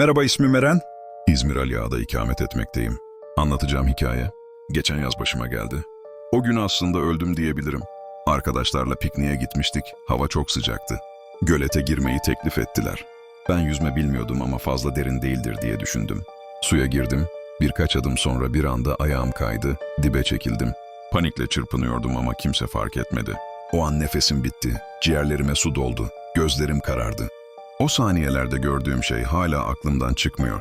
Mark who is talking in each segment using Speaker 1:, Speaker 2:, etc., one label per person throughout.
Speaker 1: Merhaba ismim Eren. İzmir Ali Ağa'da ikamet etmekteyim. Anlatacağım hikaye. Geçen yaz başıma geldi. O gün aslında öldüm diyebilirim. Arkadaşlarla pikniğe gitmiştik. Hava çok sıcaktı. Gölete girmeyi teklif ettiler. Ben yüzme bilmiyordum ama fazla derin değildir diye düşündüm. Suya girdim. Birkaç adım sonra bir anda ayağım kaydı. Dibe çekildim. Panikle çırpınıyordum ama kimse fark etmedi. O an nefesim bitti. Ciğerlerime su doldu. Gözlerim karardı. O saniyelerde gördüğüm şey hala aklımdan çıkmıyor.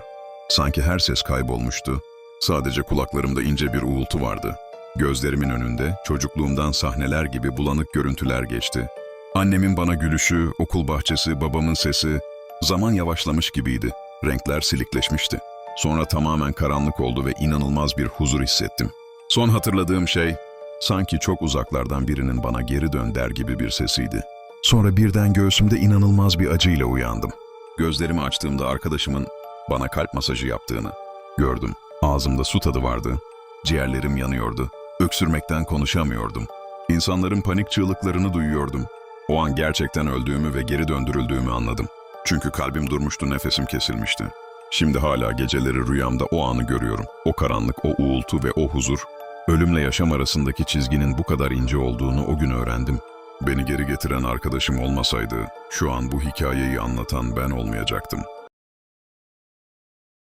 Speaker 1: Sanki her ses kaybolmuştu. Sadece kulaklarımda ince bir uğultu vardı. Gözlerimin önünde çocukluğumdan sahneler gibi bulanık görüntüler geçti. Annemin bana gülüşü, okul bahçesi, babamın sesi, zaman yavaşlamış gibiydi. Renkler silikleşmişti. Sonra tamamen karanlık oldu ve inanılmaz bir huzur hissettim. Son hatırladığım şey, sanki çok uzaklardan birinin bana geri dön der gibi bir sesiydi. Sonra birden göğsümde inanılmaz bir acıyla uyandım. Gözlerimi açtığımda arkadaşımın bana kalp masajı yaptığını gördüm. Ağzımda su tadı vardı. Ciğerlerim yanıyordu. Öksürmekten konuşamıyordum. İnsanların panik çığlıklarını duyuyordum. O an gerçekten öldüğümü ve geri döndürüldüğümü anladım. Çünkü kalbim durmuştu, nefesim kesilmişti. Şimdi hala geceleri rüyamda o anı görüyorum. O karanlık, o uğultu ve o huzur. Ölümle yaşam arasındaki çizginin bu kadar ince olduğunu o gün öğrendim. Beni geri getiren arkadaşım olmasaydı, şu an bu hikayeyi anlatan ben olmayacaktım.